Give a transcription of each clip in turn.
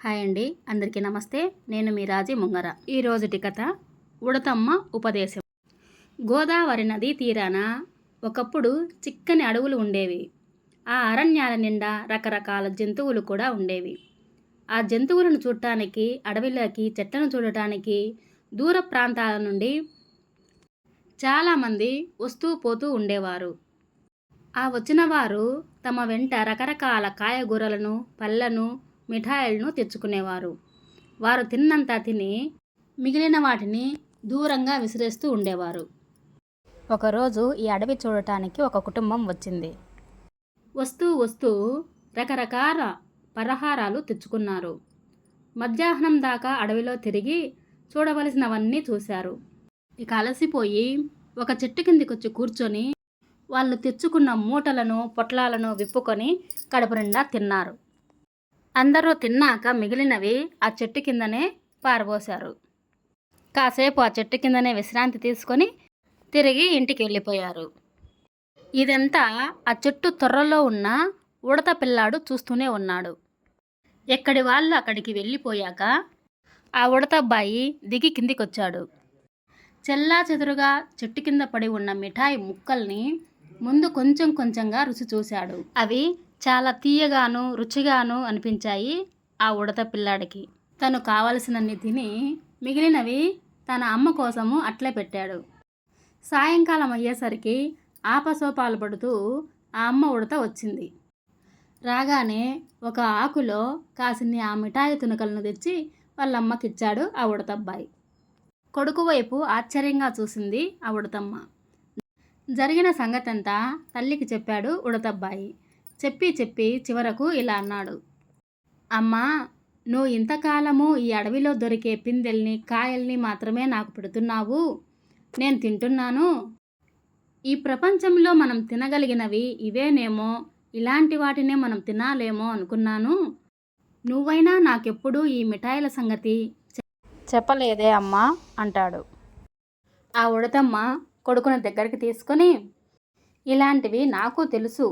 Hi అండి అందరికీ నమస్తే. నేను మీ రాజీ ముంగర. ఈ రోజుటి కథ ఉడతమ్మ ఉపదేశం. గోదావరి నదీ తీరాన? ఒకప్పుడు చిక్కని అడవులు ఉండేవి. ఆ అరణ్యాల నిండా రకరకాల జంతువులు కూడా ఉండేవి. ఆ జంతువులను చూడటానికి అడవిలోకి చెట్లను చూడటానికి దూర ప్రాంతాల నుండి చాలామంది వస్తూ పోతూ ఉండేవారు. ఆ వచ్చిన వారు తమ వెంట రకరకాల కాయగూరలను పళ్ళను మిఠాయిలను తెచ్చుకునేవారు. వారు తిన్నంత తిని మిగిలిన వాటిని దూరంగా విసిరేస్తూ ఉండేవారు. ఒకరోజు ఈ అడవి చూడటానికి ఒక కుటుంబం వచ్చింది. వస్తూ వస్తూ రకరకాల పలహారాలు తెచ్చుకున్నారు. మధ్యాహ్నం దాకా అడవిలో తిరిగి చూడవలసినవన్నీ చూశారు. ఇక అలసిపోయి ఒక చెట్టు కిందికొచ్చి కూర్చొని వాళ్ళు తెచ్చుకున్న మూటలను పొట్లాలను విప్పుకొని కడుపు నిండా తిన్నారు. అందరూ తిన్నాక మిగిలినవి ఆ చెట్టు కిందనే పారబోశారు. కాసేపు ఆ చెట్టు కిందనే విశ్రాంతి తీసుకొని తిరిగి ఇంటికి వెళ్ళిపోయారు. ఇదంతా ఆ చెట్టు తొర్రలో ఉన్న ఉడత పిల్లాడు చూస్తూనే ఉన్నాడు. ఎక్కడి వాళ్ళు అక్కడికి వెళ్ళిపోయాక ఆ ఉడత అబ్బాయి దిగి కిందికొచ్చాడు. చెల్లా చెదురుగా చెట్టు కింద పడి ఉన్న మిఠాయి ముక్కల్ని ముందు కొంచెం కొంచెంగా రుచి చూశాడు. అవి చాలా తీయగాను రుచిగాను అనిపించాయి ఆ ఉడత పిల్లాడికి. తను కావలసినన్ని తిని మిగిలినవి తన అమ్మ కోసము అట్లే పెట్టాడు. సాయంకాలం అయ్యేసరికి ఆపసోపాలు పడుతూ ఆ అమ్మ ఉడత వచ్చింది. రాగానే ఒక ఆకులో కాసిన్ని ఆ మిఠాయి తునకలను తెచ్చి వాళ్ళ అమ్మకిచ్చాడు ఆ ఉడతబ్బాయి. కొడుకు వైపు ఆశ్చర్యంగా చూసింది ఆ ఉడతమ్మ. జరిగిన సంగతంతా తల్లికి చెప్పాడు ఉడతబ్బాయి. చెప్పి చెప్పి చివరకు ఇలా అన్నాడు. అమ్మా నువ్వు ఇంతకాలము ఈ అడవిలో దొరికే పిందెల్ని కాయల్ని మాత్రమే నాకు పెడుతున్నావు. నేను తింటున్నాను. ఈ ప్రపంచంలో మనం తినగలిగినవి ఇవేనేమో ఇలాంటి వాటినే మనం తినాలేమో అనుకున్నాను. నువ్వైనా నాకెప్పుడు ఈ మిఠాయిల సంగతి చెప్పలేదే అమ్మా అంటాడు. ఆ ఉడతమ్మ కొడుకుని దగ్గరికి తీసుకొని ఇలాంటివి నాకు తెలుసు.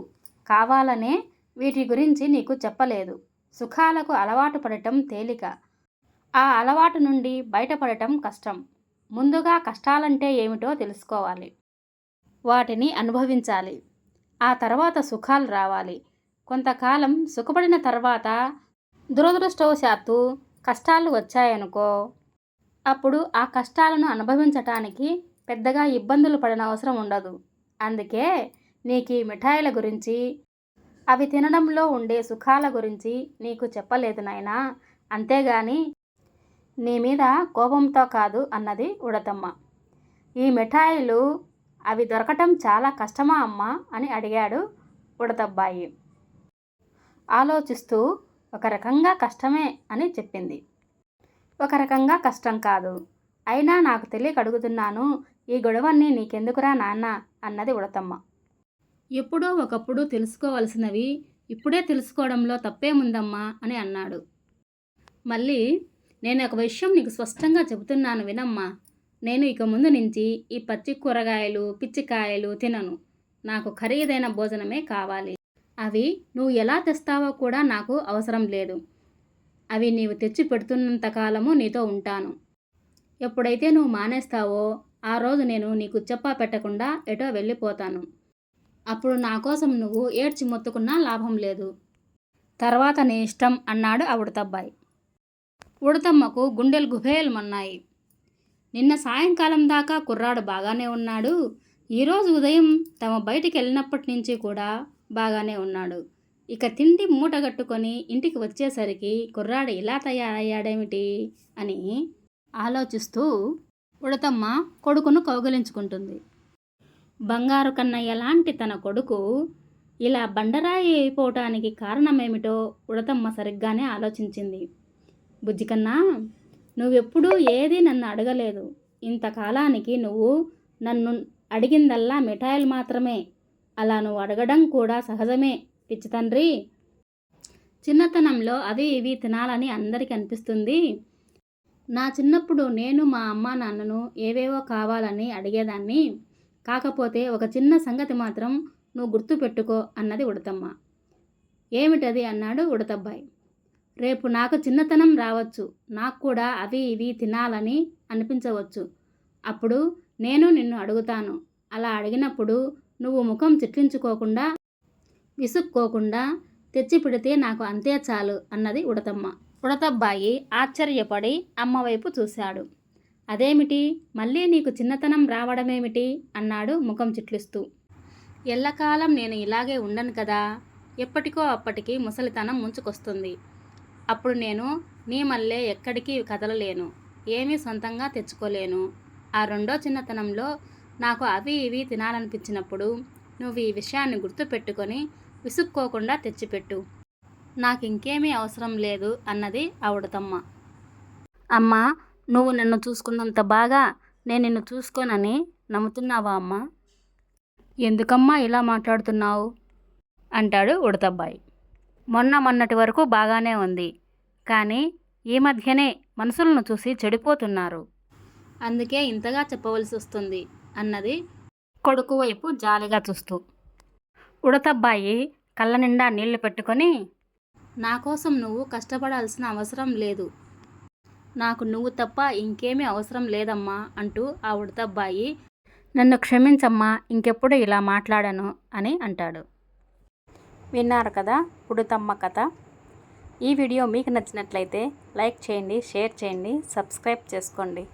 కావాలనే వీటి గురించి నీకు చెప్పలేదు. సుఖాలకు అలవాటు పడటం తేలిక. ఆ అలవాటు నుండి బయటపడటం కష్టం. ముందుగా కష్టాలంటే ఏమిటో తెలుసుకోవాలి. వాటిని అనుభవించాలి. ఆ తర్వాత సుఖాలు రావాలి. కొంతకాలం సుఖపడిన తర్వాత దురదృష్టవశాత్తు కష్టాలు వచ్చాయనుకో అప్పుడు ఆ కష్టాలను అనుభవించటానికి పెద్దగా ఇబ్బందులు పడిన అవసరం ఉండదు. అందుకే నీకు ఈ మిఠాయిల గురించి అవి తినడంలో ఉండే సుఖాల గురించి నీకు చెప్పలేదు నాయనా. అంతేగాని నీ మీద కోపంతో కాదు అన్నది ఉడతమ్మ. ఈ మిఠాయిలు అవి దొరకటం చాలా కష్టమా అమ్మా? అని అడిగాడు ఉడతబ్బాయి. ఆలోచిస్తూ ఒక రకంగా కష్టమే అని చెప్పింది. ఒక రకంగా కష్టం కాదు. అయినా నాకు తెలియక అడుగుతున్నాను ఈ గొడవన్నీ నీకెందుకురా నాన్న? అన్నది ఉడతమ్మ. ఎప్పుడో ఒకప్పుడు తెలుసుకోవలసినవి ఇప్పుడే తెలుసుకోవడంలో తప్పేముందమ్మా అని అన్నాడు. మళ్ళీ నేను ఒక విషయం నీకు స్పష్టంగా చెబుతున్నాను వినమ్మా. నేను ఇక ముందు నుంచి ఈ పచ్చి కూరగాయలు పిచ్చికాయలు తినను. నాకు ఖరీదైన భోజనమే కావాలి. అవి నువ్వు ఎలా తెస్తావో కూడా నాకు అవసరం లేదు. అవి నీవు తెచ్చి పెడుతున్నంత కాలము నీతో ఉంటాను. ఎప్పుడైతే నువ్వు మానేస్తావో ఆ రోజు నేను నీకు చెప్పా పెట్టకుండా ఎటో వెళ్ళిపోతాను. అప్పుడు నా కోసం నువ్వు ఏడ్చి మొత్తుకున్నా లాభం లేదు. తర్వాత నీ ఇష్టం అన్నాడు ఆ ఉడతబ్బాయి. ఉడతమ్మకు గుండెలు గుభేలమన్నాయి నిన్న సాయంకాలం దాకా కుర్రాడు బాగానే ఉన్నాడు. ఈరోజు ఉదయం తమ బయటికి వెళ్ళినప్పటి నుంచి కూడా బాగానే ఉన్నాడు. ఇక తిండి మూటగట్టుకొని ఇంటికి వచ్చేసరికి కుర్రాడు ఇలా తయారయ్యాడేమిటి అని ఆలోచిస్తూ ఉడతమ్మ కొడుకును కౌగలించుకుంటుంది. బంగారు కన్నయ్య లాంటి తన కొడుకు? ఇలా బండరాయి అయిపోవటానికి కారణమేమిటో ఉడతమ్మ సరిగ్గానే ఆలోచించింది. బుజ్జికన్నా నువ్వెప్పుడూ ఏదీ నన్ను అడగలేదు. ఇంతకాలానికి నువ్వు నన్ను అడిగిందల్లా మిఠాయిలు మాత్రమే. అలా నువ్వు అడగడం కూడా సహజమే పిచ్చి తండ్రి. చిన్నతనంలో అవి ఇవి తినాలని అందరికీ అనిపిస్తుంది. నా చిన్నప్పుడు నేను మా అమ్మ నాన్నను ఏవేవో కావాలని అడిగేదాన్ని. కాకపోతే ఒక చిన్న సంగతి మాత్రం నువ్వు గుర్తుపెట్టుకో అన్నది ఉడతమ్మ. ఏమిటది అన్నాడు ఉడతబ్బాయి. రేపు నాకు చిన్నతనం రావచ్చు నాకు కూడా అవి ఇవి తినాలని అనిపించవచ్చు. అప్పుడు నేను నిన్ను అడుగుతాను. అలా అడిగినప్పుడు నువ్వు ముఖం చిట్లించుకోకుండా విసుక్కోకుండా తెచ్చి పెడితే నాకు అంతే చాలు అన్నది ఉడతమ్మ. ఉడతబ్బాయి ఆశ్చర్యపడి అమ్మవైపు చూశాడు. అదేమిటి? మళ్ళీ నీకు చిన్నతనం రావడమేమిటి? అన్నాడు ముఖం చిట్లిస్తూ. ఎల్లకాలం నేను ఇలాగే ఉండను కదా? ఎప్పటికో అప్పటికి ముసలితనం ముంచుకొస్తుంది. అప్పుడు నేను నీ మళ్ళీ ఎక్కడికి కదలలేను. ఏమీ సొంతంగా తెచ్చుకోలేను. ఆ రెండో చిన్నతనంలో నాకు అవి ఇవి తినాలనిపించినప్పుడు నువ్వు ఈ విషయాన్ని గుర్తుపెట్టుకొని విసుక్కోకుండా తెచ్చిపెట్టు. నాకు ఇంకేమీ అవసరం లేదు అన్నది ఆవిడతమ్మ. అమ్మా నువ్వు నన్ను చూసుకున్నంత బాగా నేను నిన్ను చూసుకోనని నమ్ముతున్నావా అమ్మా? ఎందుకమ్మా ఇలా మాట్లాడుతున్నావు? అంటాడు ఉడతబ్బాయి. మొన్న మొన్నటి వరకు బాగానే ఉంది. కానీ ఈ మధ్యనే మనుషులను చూసి చెడిపోతున్నారు. అందుకే ఇంతగా చెప్పవలసి వస్తుంది అన్నది కొడుకు వైపు జాలిగా చూస్తూ. ఉడతబ్బాయి కళ్ళ నిండా నీళ్ళు పెట్టుకొని నా కోసం నువ్వు కష్టపడాల్సిన అవసరం లేదు. నాకు నువ్వు తప్ప ఇంకేమీ అవసరం లేదమ్మా అంటూ ఆ ఉడతబ్బాయి నన్ను క్షమించమ్మా ఇంకెప్పుడు ఇలా మాట్లాడను అని అంటాడు. విన్నారు కదా ఉడతమ్మ కథ. ఈ వీడియో మీకు నచ్చినట్లయితే లైక్ చేయండి షేర్ చేయండి సబ్స్క్రైబ్ చేసుకోండి.